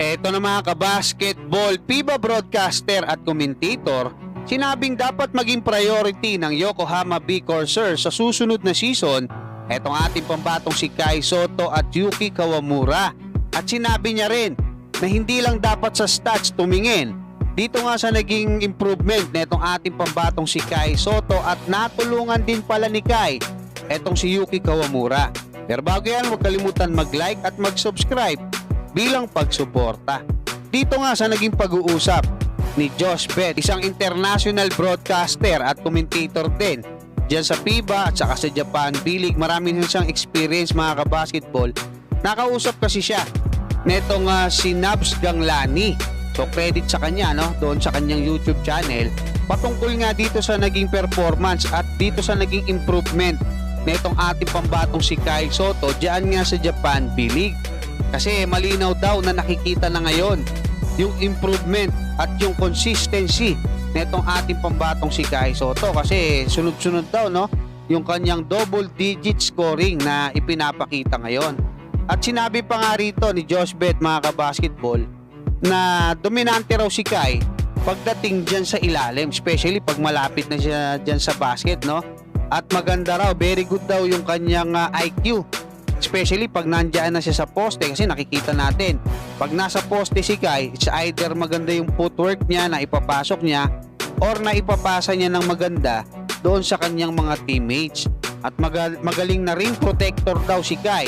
Eto na mga kabasketball, FIBA broadcaster at commentator, sinabing dapat maging priority ng Yokohama B Corsairs sa susunod na season etong ating pambatong si Kai Soto at Yuki Kawamura. At sinabi niya rin na hindi lang dapat sa stats tumingin. Dito nga sa naging improvement na itong ating pambatong si Kai Soto at natulungan din pala ni Kai etong si Yuki Kawamura. Pero bago yan, huwag kalimutan mag-like at mag-subscribe bilang pagsuporta. Dito nga sa naging pag-uusap ni Josh Bett, isang international broadcaster at commentator din diyan sa FIBA at saka sa Japan B-League. Marami din siyang experience mga kabasketball. Nakausap kasi siya netong uh, si Nabs Ganglani. So credit sa kanya no, doon sa kanyang YouTube channel patungkol nga dito sa naging performance at dito sa naging improvement netong ating pambatong si Kyle Soto diyan nga sa Japan B-League. Kasi malinaw daw na nakikita na ngayon yung improvement at yung consistency netong ating pambatong si Kai Soto kasi sunod-sunod daw no yung kanyang double digit scoring na ipinapakita ngayon. At sinabi pa nga rito ni Josh Bet mga kabasketball na dominante raw si Kai pagdating dyan sa ilalim especially pag malapit na siya dyan sa basket no at maganda raw very good daw yung kanyang ah, IQ Especially pag nandiyan na siya sa poste kasi nakikita natin. Pag nasa poste si Kai, it's either maganda yung footwork niya na ipapasok niya or na ipapasa niya ng maganda doon sa kanyang mga teammates. At magal- magaling na ring protector daw si Kai.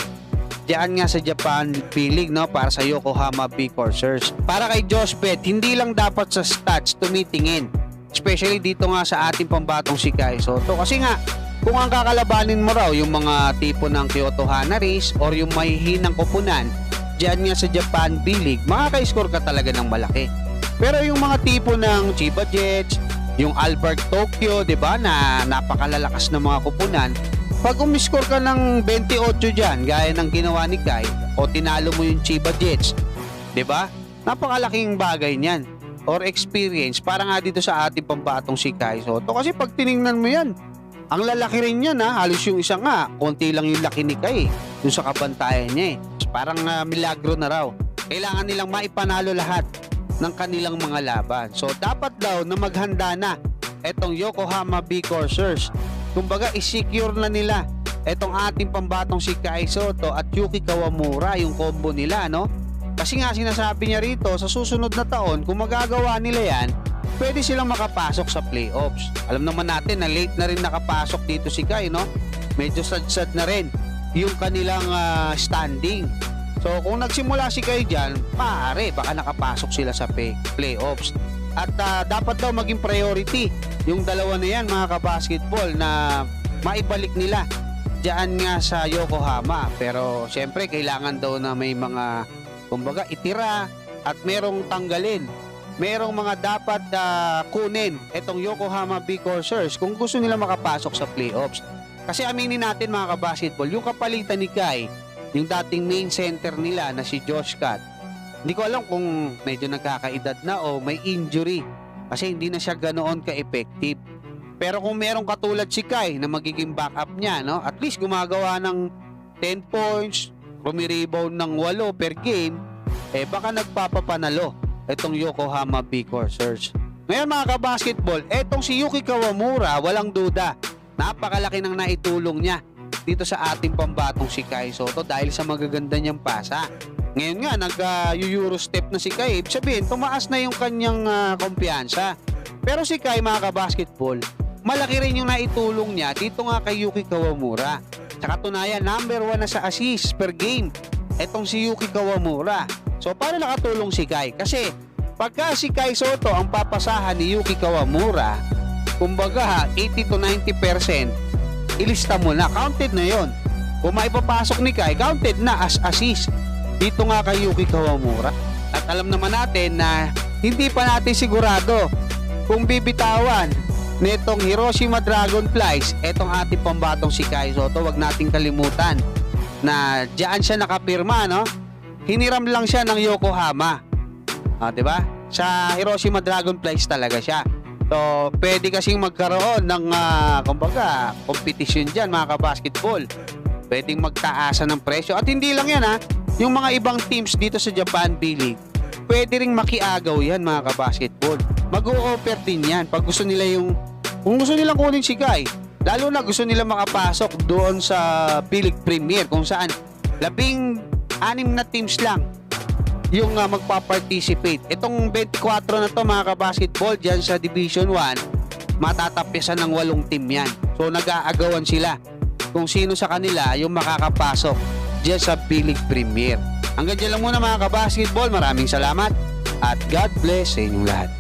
Diyan nga sa Japan P-League no para sa Yokohama B Corsairs. Para kay Josh Pet, hindi lang dapat sa stats tumitingin. Especially dito nga sa ating pambatong si Kai Soto. Kasi nga, kung ang kakalabanin mo raw yung mga tipo ng Kyoto Hanaris or yung mahihinang kupunan, dyan nga sa Japan B-League, makaka-score ka talaga ng malaki. Pero yung mga tipo ng Chiba Jets, yung Albert Tokyo, 'di ba, na napakalalakas ng mga kupunan, pag umiscore ka ng 28 dyan, gaya ng ginawa ni Kai, o tinalo mo yung Chiba Jets, 'di ba? Napakalaking bagay niyan or experience para nga dito sa ating pambatong si Kai Soto. Kasi pag tiningnan mo yan, ang lalaki rin yan ha. Halos yung isa nga, konti lang yung laki ni Kai. Yung sa kabantayan niya eh. Parang ah, milagro na raw. Kailangan nilang maipanalo lahat ng kanilang mga laban. So dapat daw na maghanda na etong Yokohama B Corsairs. Kumbaga i-secure na nila etong ating pambatong si Kai Soto at Yuki Kawamura yung combo nila no. Kasi nga sinasabi niya rito sa susunod na taon kung magagawa nila yan pwede silang makapasok sa playoffs. Alam naman natin na late na rin nakapasok dito si Kai, no? Medyo sad-sad na rin yung kanilang ah, standing. So kung nagsimula si Kai dyan, maaari baka nakapasok sila sa pay- playoffs. At ah, dapat daw maging priority yung dalawa na yan mga kabasketball na maibalik nila diyan nga sa Yokohama. Pero syempre kailangan daw na may mga kumbaga itira at merong tanggalin merong mga dapat ah, kunin itong Yokohama B Corsairs kung gusto nila makapasok sa playoffs. Kasi aminin natin mga kabasketball, yung kapalitan ni Kai, yung dating main center nila na si Josh Cat, hindi ko alam kung medyo nagkakaedad na o may injury kasi hindi na siya ganoon ka-effective. Pero kung merong katulad si Kai na magiging backup niya, no? at least gumagawa ng 10 points, rumirebound ng 8 per game, eh baka nagpapapanalo itong Yokohama B Corsairs. Ngayon mga kabasketball, etong si Yuki Kawamura, walang duda, napakalaki ng naitulong niya dito sa ating pambatong si Kai Soto dahil sa magaganda niyang pasa. Ngayon nga, nag-euro step na si Kai. Sabihin, tumaas na yung kanyang ah, kumpiyansa. Pero si Kai, mga kabasketball, malaki rin yung naitulong niya dito nga kay Yuki Kawamura. Sa katunayan, number one na sa assist per game. Etong si Yuki Kawamura. So, paano nakatulong si Kai? Kasi, pagka si Kai Soto ang papasahan ni Yuki Kawamura, kumbaga 80 to 90%, ilista mo na. Counted na yon. Kung maipapasok ni Kai, counted na as assist. Dito nga kay Yuki Kawamura. At alam naman natin na hindi pa natin sigurado kung bibitawan nitong Hiroshima Dragonflies, etong ating pambatong si Kai Soto, wag nating kalimutan na diyan siya nakapirma, no? Hiniram lang siya ng Yokohama. Ah, 'di ba? Sa Hiroshima Dragonflies talaga siya. So, pwede kasing magkaroon ng ah, kumbaga, competition diyan mga kabasketball. Pwedeng magtaasan ng presyo at hindi lang 'yan ha. Yung mga ibang teams dito sa Japan B-League, pwede ring makiagaw yan mga kabasketball. Mag-o-offer din yan pag gusto nila yung, kung gusto nilang kunin si Guy, lalo na gusto nila makapasok doon sa Philip Premier kung saan labing anim na teams lang yung uh, magpa-participate. Itong 24 na to mga kabasketball dyan sa Division 1, matatapyasan ng walong team yan. So nag-aagawan sila kung sino sa kanila yung makakapasok dyan sa Philip Premier. Hanggang dyan lang muna mga kabasketball. Maraming salamat at God bless sa inyong lahat.